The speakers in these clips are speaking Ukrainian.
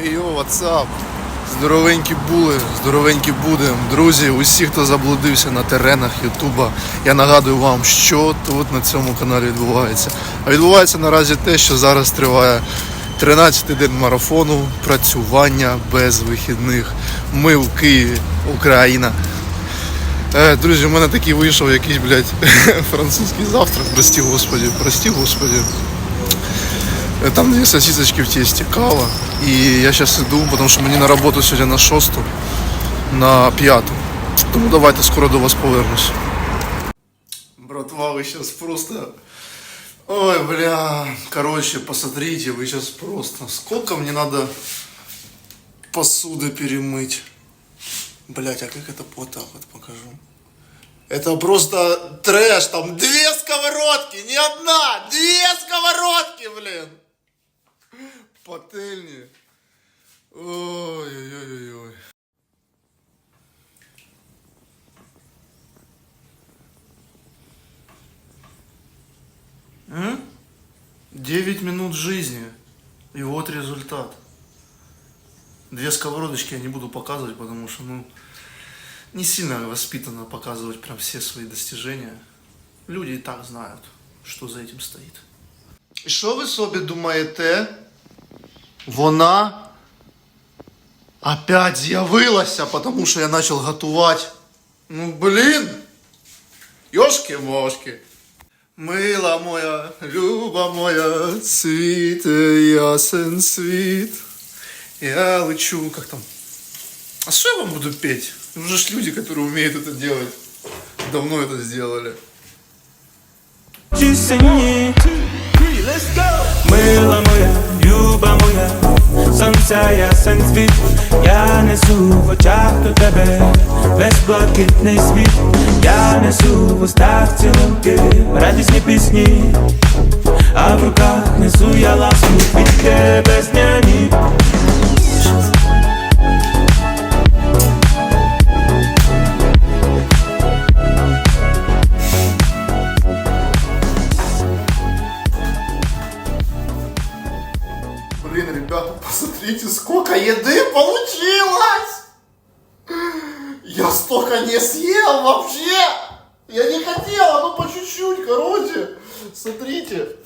Йо, ватсап! Здоровенькі були, здоровенькі будем. Друзі, усі, хто заблудився на теренах Ютуба, я нагадую вам, що тут на цьому каналі відбувається. А відбувається наразі те, що зараз триває 13-й день марафону працювання без вихідних. Ми в Києві, Україна. Е, друзі, у мене такий вийшов якийсь, блядь, французький завтрак. Прості господі, прості господі. Э, Там две сосисочки в тесте, кава. И я сейчас иду, потому что мені на роботу сьогодні на шосту, на п'яту. Тому давайте скоро до вас повернусь. Братва, вы сейчас просто... Ой, бля. Короче, посмотрите, вы сейчас просто... Сколько мне надо посуды перемыть? Блять, а как это вот так вот покажу? Это просто трэш, там две сковородки, не одна, две сковородки, блин Пательни. Ой-ой-ой-ой. М? Девять минут жизни. И вот результат. Две сковородочки я не буду показывать, потому что, ну, не сильно воспитанно показывать прям все свои достижения. Люди и так знают, що за этим стоїть. І що ви собі думаєте? Вона опять з'явилася, тому що я почав готувати. Ну, блін. Йошки-мошки. Мила моя, люба моя, цвіте ясен світ. Я лечу, как там? А что я вам буду петь? Уже ж люди, которые умеют это делать, давно это сделали. Чисенні Мила моя, моя, сонця ясен світ, я несу в очах до тебе, весь блакитний світ, я несу в устах цілунки, радісні пісні, а в руках несу я ласку від тебе зняні. Ребята, посмотрите, сколько еды получилось! Я столько не съел вообще! Я не хотел, ну по чуть-чуть, короче. Смотрите.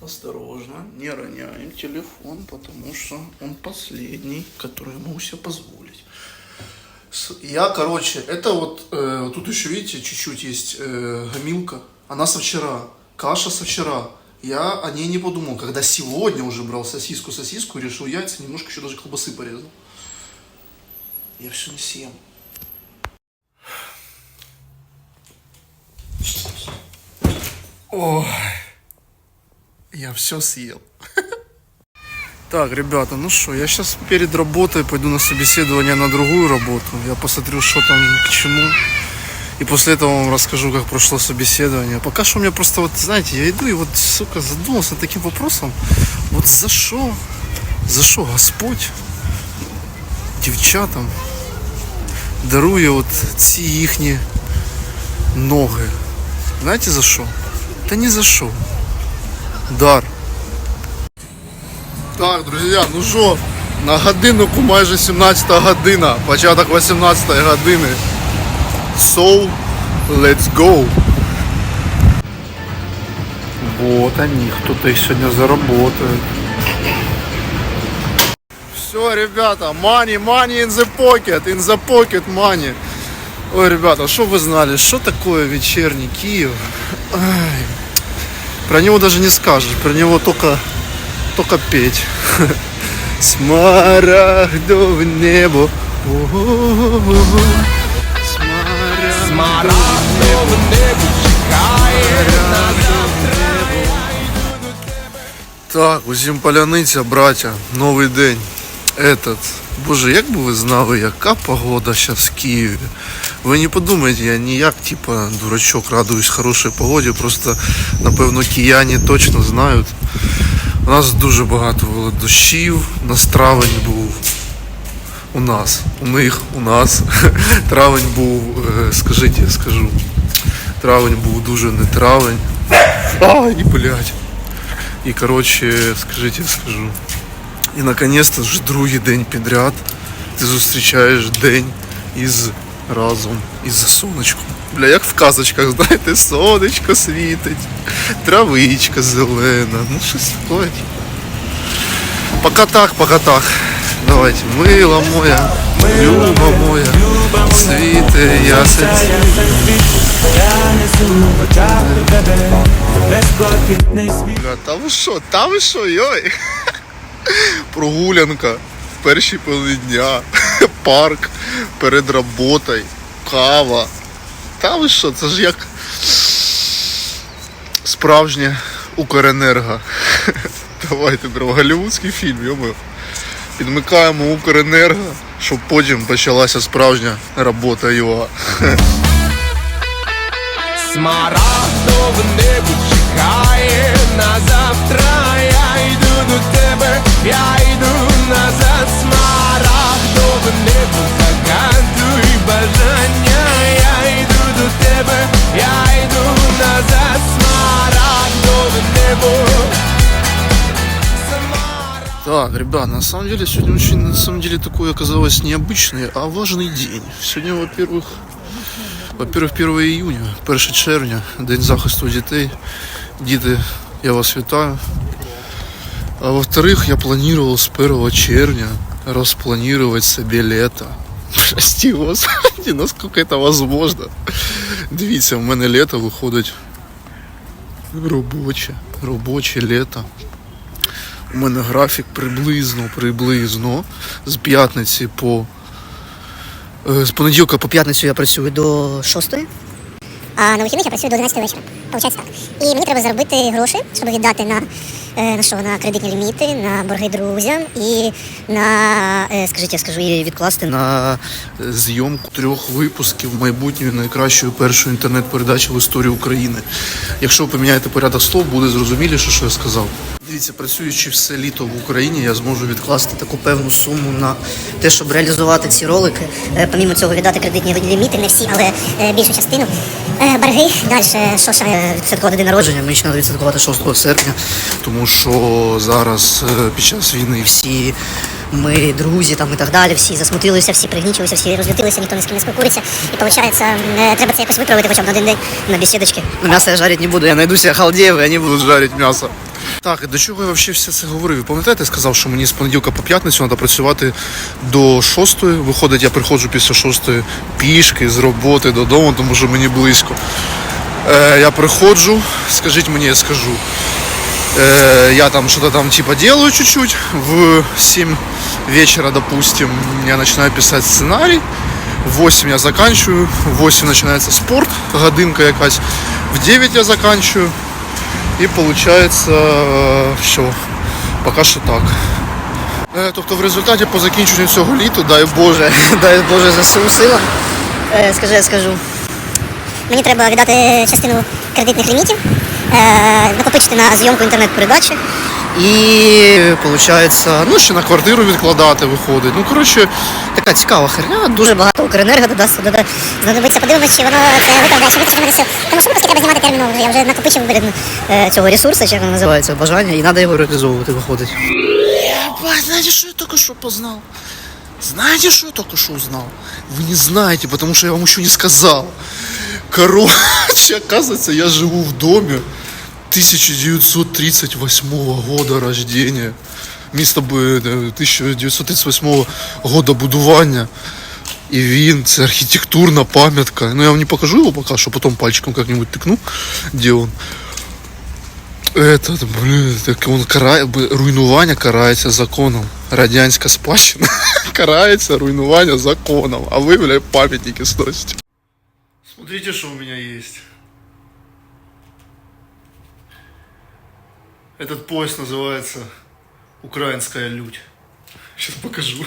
Осторожно, не роняем телефон, потому что он последний, который могу себе позволить. Я, короче, это вот, э, тут еще, видите, чуть-чуть есть э, гамилка. Она со вчера. Каша со вчера. Я о ней не подумал, когда сегодня уже брал сосиску, сосиску, решил яйца, немножко еще даже колбасы порезал. Я все не съем. Ой, я все съел. Так, ребята, ну что, я сейчас перед работой пойду на собеседование на другую работу. Я посмотрю, что там к чему. И после этого вам расскажу, как прошло собеседование. Пока что у меня просто, вот, знаете, я иду и вот, сука, задумался над таким вопросом. Вот за что, за что Господь дівчатам дарує от ці їхні ноги. Знаєте за що? Та ні за що. Дар. Так, друзі, ну що, на годиннику майже 17 година, початок 18 години. So, let's go. Вот они, кто-то их сегодня заработает. Все, ребята, money, money in the pocket, in the pocket money. Ой, ребята, что вы знали, что такое вечерний Киев? Ай, про него даже не скажешь, про него только, только петь. Смарагдовое небо. О-о-о-о. Смарагдовое Так, усім поляниця, браття, новий день. Этот. Боже, як би ви знали, яка погода зараз в Києві. Ви не подумайте, я ніяк, типа, дурачок, радуюсь хорошій погоді, просто, напевно, кияні точно знають. У нас дуже багато було дощів, у нас травень був. У нас, у них, у нас. Травень був, е, скажіть, я скажу. Травень був дуже не травень. Ай, блядь. І коротше, скажіть, я скажу. І наконець-то вже другий день підряд ти зустрічаєш день із разом із сонечком. Бля, як в казочках, знаєте, сонечко світить, травичка зелена, ну щось таке. Пока так, пока так. Давайте, мила моя, люба моя, світе ясен. Сонця ясен світ, я несу в очах до тебе безблакитний світ. Бля, Та ви що, та ви що, йой? Прогулянка в першій дня, парк перед роботою, кава. Та ви що, це ж як справжнє Укренерго. Давайте, бро, голівудський фільм, йомо. Підмикаємо Укренерго, щоб потім почалася справжня робота ЮА. Смарагдове небо чекає на завтра. Я йду до тебе, я йду назад. Смарагдове небо загадуй бажання. Я йду до тебе, я Так, ребят, на самом деле сегодня очень, на самом деле, такой оказалось необычный, а важный день. Сегодня, во-первых, во-первых, 1 июня, 1 червня, День захисту дітей. Діти, я вас вітаю. А во-вторых, я планировал с 1 червня распланировать себе лето. Прости, господи, насколько это возможно. Дивіться, в мене лето виходить робоче, робоче лето. У мене графік приблизно, приблизно з п'ятниці по. е, З понеділка по п'ятницю я працюю до 6. А на вихідних я працюю до 11 вечора. Получається так. І мені треба заробити гроші, щоб віддати на, е, на що? На кредитні ліміти, на борги друзям і на, е, скажіть, я скажу, і відкласти на. е, зйомку трьох випусків майбутньої найкращої першої інтернет-передачі в історії України. Якщо ви поміняєте порядок слов, буде зрозуміліше, що я сказав. Дивіться, працюючи все літо в Україні, я зможу відкласти таку певну суму на те, щоб реалізувати ці ролики. Е, Помімо цього віддати кредитні ліміти, не всі, але більшу частину. Борги, далі, що ще? Е, день народження, мені ще треба відсвяткувати 6 серпня, тому що зараз е, під час війни всі ми друзі там і так далі, всі засмутилися, всі пригнічилися, всі розлютилися, ніхто ні з ким не спілкується. І виходить, треба це якось виправити хоча б на один день на бесідочки. Мясо я жарить не буду, я найду себе халдеїв, і вони будуть жарити м'ясо. Так, до чого я взагалі все це говорив? Пам'ятаєте, я сказав, що мені з понеділка по п'ятницю треба працювати до шостої. Виходить, я приходжу після шостої пішки з роботи додому, тому що мені близько. Е, я приходжу, скажіть мені, я скажу. Э, я там что-то там типа делаю чуть-чуть. В 7 вечера, допустим, я начинаю писать сценарий. В 8 я заканчиваю, в 8 начинается спорт, годинка якась. В 9 я заканчиваю. І виходить, е, що поки що так. Е, Тобто в результаті по закінченню цього літа, дай Боже, Дай Боже ЗСУ сила. Е, скажи, я скажу. Мені треба віддати частину кредитних лімітів, накопичити на зйомку інтернет-передачі. І виходить, ну ще на квартиру відкладати виходить. Ну коротше, така цікава херня. Дуже багато Укренерго додасться, дода- знадобиться. Подивимось, чи воно це виправдає, чи все. Тому що випуски треба знімати терміново. Я вже накопичив блін, е, цього ресурсу, чи як воно називається, бажання, і треба його реалізовувати, виходить. Знаете, что я только что познал? Знаете, что я только что узнал? Вы не знаете, потому что я вам еще не сказал. Короче, оказывается, я живу в доме 1938 года рождения. Місто би, е, 1938 года будування. І він, це архітектурна пам'ятка. Ну я вам не покажу його поки що, потім пальчиком як-нибудь тикну, де він. Этот, блин, так он карає, б- руйнування карається законом. Радянська спадщина карається руйнування законом. А ви, бля, пам'ятники сносите. Смотрите, что у меня есть. Этот пояс называется Украинская лють. Сейчас покажу.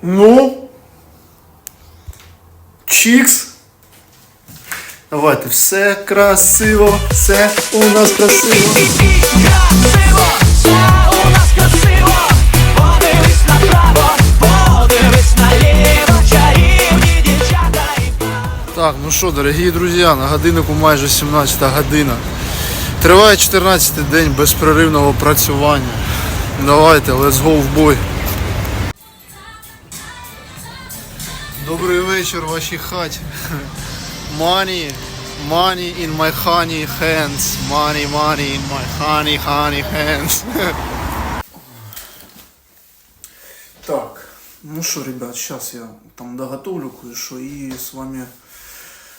Ну, чікс. Давайте, все красиво, все у нас красиво. Красиво, Так, ну що, дорогі друзі, на годиннику майже 17 година. Триває 14 день безперервного працювання. Давайте, let's go в бой. Добрий вечір в вашій хаті. Money, money in my honey hands. Money, money in my honey, honey hands. Ну что, ребят, сейчас я там доготовлю кое-что и с вами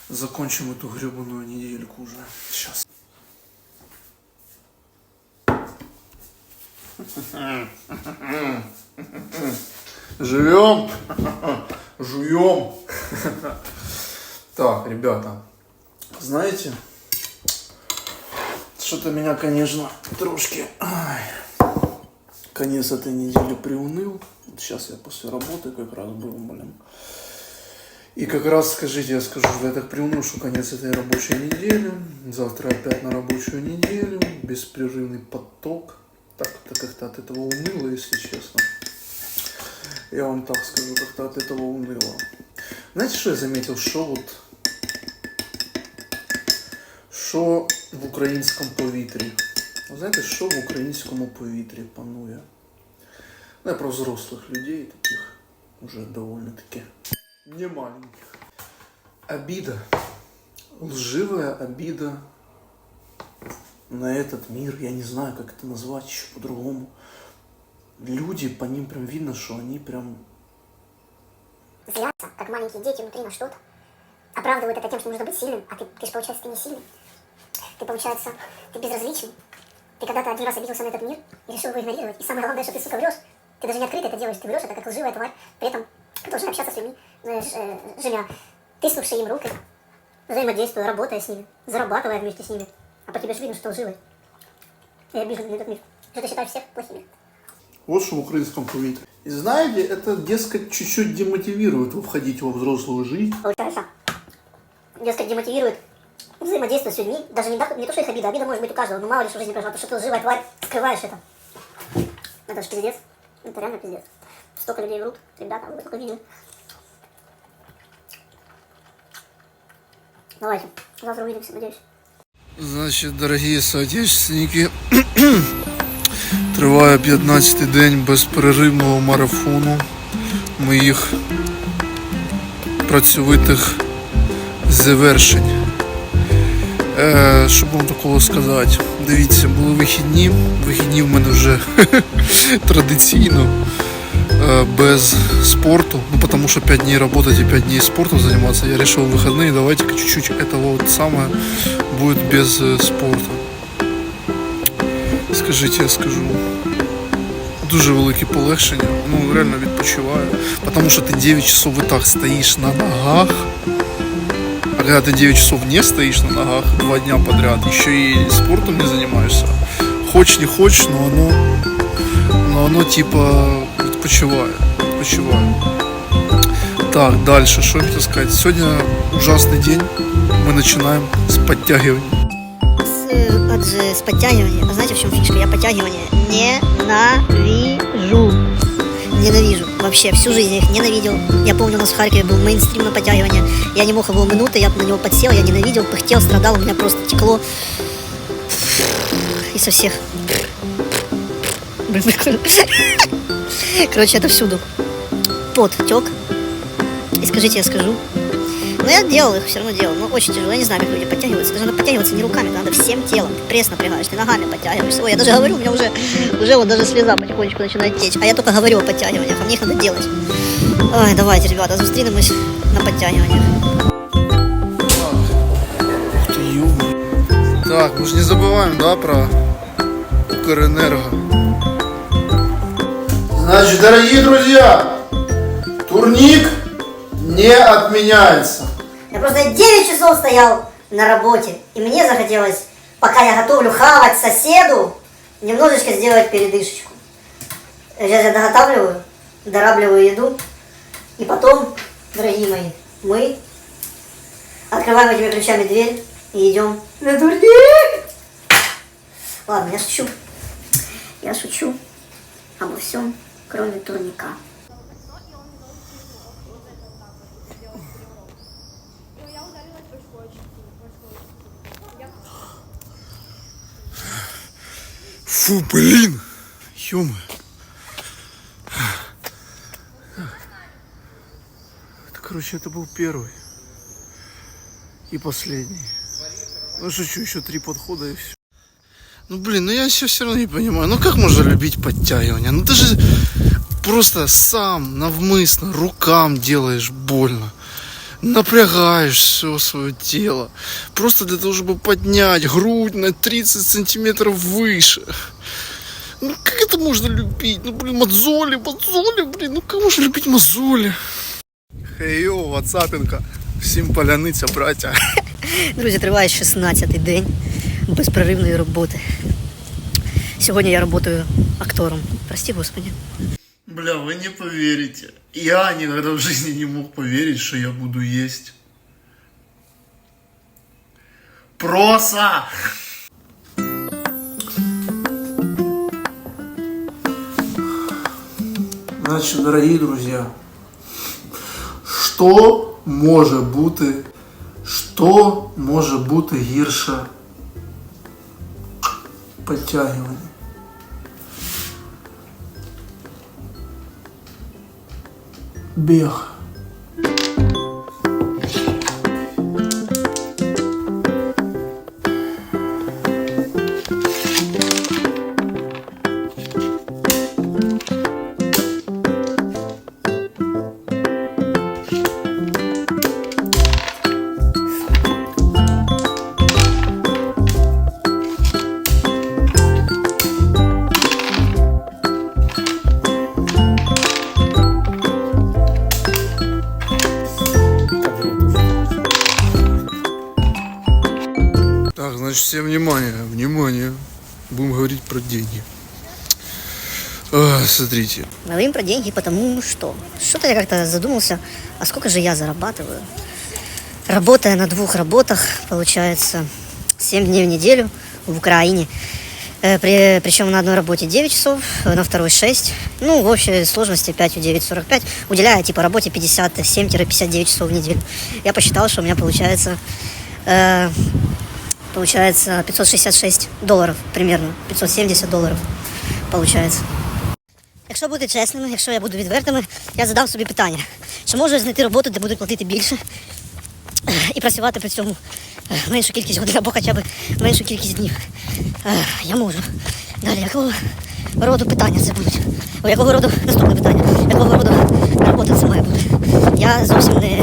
закончим эту гребаную недельку уже. Сейчас. Живем, жуем. Так, ребята, знаете, что-то меня, конечно, трошки... ай, конец этой недели приуныл. Вот Сейчас я после работы как раз был, блин. И как раз, скажите, я скажу, что я так приуныл, что конец этой рабочей недели. Завтра опять на рабочую неделю. Беспрерывный поток. Так, так как-то от этого уныло, если честно. Я вам так скажу, как-то от этого уныло. Знаете, что я заметил? Что вот... Що в українському повітрі? Ви знаєте, що в українському повітрі панує? Ну, я про взрослых людей, таких уже довольно-таки не маленьких. Обида. Лживая обида на этот мир. Я не знаю, как это назвать еще по-другому. Люди, по ним прям видно, что они прям Злятся, как маленькие дети внутри на что-то. Оправдывают это тем, что нужно быть сильным, а ты, ты же, получается, ты не сильный. Ты, получается, ты безразличный. Ты когда-то один раз обиделся на этот мир и решил его игнорировать. И самое главное, что ты, сука, врешь. Ты даже не открыто это делаешь, ты врешь, это как лживая тварь. При этом ты должен общаться с людьми, знаешь, э, живя, тыснувши им руки, взаимодействуя, работая с ними, зарабатывая вместе с ними. А по тебе же видно, что лживый. И обиженный на этот мир. Что ты считаешь всех плохими. Вот что в украинском повітрі. И знаете, это, дескать, чуть-чуть демотивирует входить во взрослую жизнь. Получается, дескать, демотивирует взаимодействовать с людьми. Даже не, так- не то, что их обида. Обида может быть у каждого. Но мало ли что в жизни произошло. То, что ты лживая тварь, скрываешь это. Это же пиздец. Это реально пиздец. Столько людей врут. Ребята, вы только видели. Давайте. Завтра увидимся, надеюсь. Значить, дорогі соотечественники, триває 15-й день безперервного марафону моїх працьовитих завершень. Е, що б вам такого сказати? Дивіться, були вихідні. Вихідні в мене вже традиційно э, без спорту, ну потому что 5 дней работать и 5 дней спортом заниматься, я решил в выходные давайте-ка чуть-чуть этого вот самое будет без э, спорту. Скажите, я скажу. Дуже велике полегшення, ну реально відпочиваю. Потому что ты 9 часов и так стоишь на ногах. А когда ты 9 часов не стоишь на ногах два дня подряд, еще и спортом не занимаешься, хочешь не хочешь, но оно но оно типа відпочиває. відпочиває. Так, дальше, що я хотів сказати? Сьогодні ужасний день. Ми починаємо з підтягувань. С, от же, с подтягивания. А знаете, в чем фишка? Я подтягивания ненавижу. Ненавижу. Вообще, всю жизнь я их ненавидел. Я помню, у нас в Харькове был мейнстрим на подтягивания. Я не мог его минуты, я на него подсел, я ненавидел, пыхтел, страдал, у меня просто текло. И со всех. Короче, это всюду. Пот тек. И скажите, я скажу. Но я делал их, все равно делал. Но очень тяжело. Я не знаю, как люди подтягиваются. Даже надо подтягиваться не руками, надо всем телом. Ты пресс напрягаешь, ты ногами подтягиваешься. Ой, я даже говорю, у меня уже, уже вот даже слеза потихонечку начинает течь. А я только говорю о подтягиваниях, а мне их надо делать. Ой, давайте, ребята, зустрінемось на подтягиваниях. Ух ти, ёбаный. Так, мы же не забываем, да, про Укрэнерго. Значит, дорогие друзья, турник не отменяется. Просто 9 часов стоял на работе, и мне захотелось, пока я готовлю хавать соседу, немножечко сделать передышечку. Сейчас я доготавливаю, дорабливаю еду, и потом, дорогие мои, мы открываем этими ключами дверь и идем на турник. Ладно, я шучу. Я шучу обо всем, кроме турника. Фу, блин. ё Это, короче, это был первый. И последний. Ну шучу, еще три подхода и все. Ну блин, ну я все все равно не понимаю. Ну как можно любить подтягивания? Ну ты же просто сам навмысно рукам делаешь больно. Напрягаешь все свое тело. Просто для того, чтобы поднять грудь на 30 сантиметров выше. Ну как это можно любить? Ну блин, мозоли, мозоли, блин, ну как можно любить мозоли? Хей-йо, вацапінка. Всім паляниця, браття. Друзі, триває 16-й день безперервної роботи. Сьогодні я працюю актором. Прости, Господи. Бля, вы не поверите. Я никогда в жизни не мог поверить, что я буду есть. Проса! Значит, дорогие друзья, що може бути, що може бути гірше підтягування? Біг. Всем внимание, внимание. Будем говорить про деньги. А, смотрите, Говорим про деньги, потому что что-то я как-то задумался, а сколько же я зарабатываю? Работая на двух работах, получается, 7 дней в неделю в Украине. Э, При, причем на одной работе 9 часов, на второй 6. Ну, в общей сложности 5 у 9, 45. Уделяя, типа, работе 57-59 часов в неделю. Я посчитал, что у меня получается, э, получается 566 долларов примерно. 570 долларов получается. Якщо бути чесними, якщо я буду відвертими, я задам собі питання, чи можу я знайти роботу, де будуть платити більше і працювати при цьому меншу кількість годин або хоча б меншу кількість днів. Е, Я можу. Далі, якого роду питання це будуть? О, якого роду наступне питання? Якого роду робота це має бути? Я зовсім не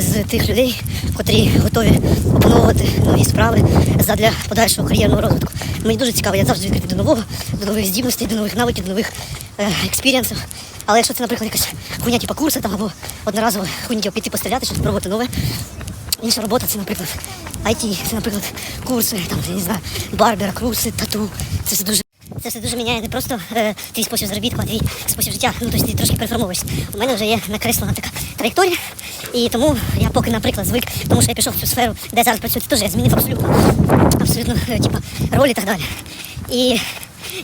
з тих людей, котрі готові опановувати нові справи задля подальшого кар'єрного розвитку. Мені дуже цікаво, я завжди відкритий до нового, до нових здібностей, до нових навиків, до нових е, експірієнсів. Але якщо це, наприклад, якась хуйня, типу курси там або одноразово хуйня типу, піти постріляти, щось спробувати нове. Інша робота це, наприклад, IT, це, наприклад, курси, там, я не знаю, барбера, курси, тату. Це все дуже. Це все дуже міняє не просто е, твій спосіб заробітку, а твій спосіб життя. Ну, тобто ти трошки переформовуєшся. У мене вже є накреслена така траєкторія, і тому я поки, наприклад, звик, тому що я пішов в цю сферу, де зараз працюю, це теж я змінив абсолютно, абсолютно е, типа, роль і так далі. І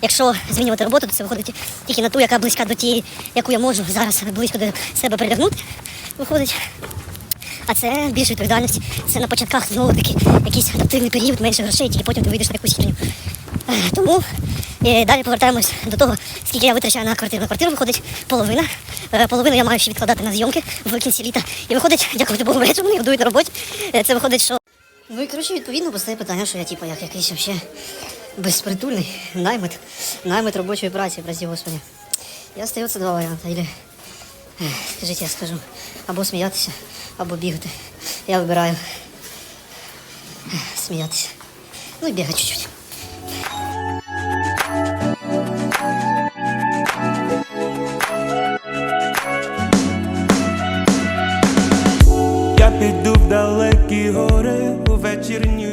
якщо змінювати роботу, то це виходить тільки на ту, яка близька до тієї, яку я можу зараз близько до себе притягнути. Виходить. А це більше відповідальності. Це на початках знову таки якийсь адаптивний період, менше грошей, тільки потім ти вийдеш на якусь херню. Е, Тому е, далі повертаємось до того, скільки я витрачаю на квартиру. На квартиру виходить половина. Е, Половину я маю ще відкладати на зйомки в кінці літа. І виходить, дякувати Богу, мене мене годують на роботі. Е, Це виходить, що. Ну і коротше, відповідно постає питання, що я типу як якийсь вообще безпритульний наймит, наймит робочої праці, прости господи. І остається два варіанти. Ілі Скажіть, я скажу, або сміятися, або бігати. Я вибираю сміятися. Ну і бігати чуть-чуть. Я піду в далекі гори у вечірню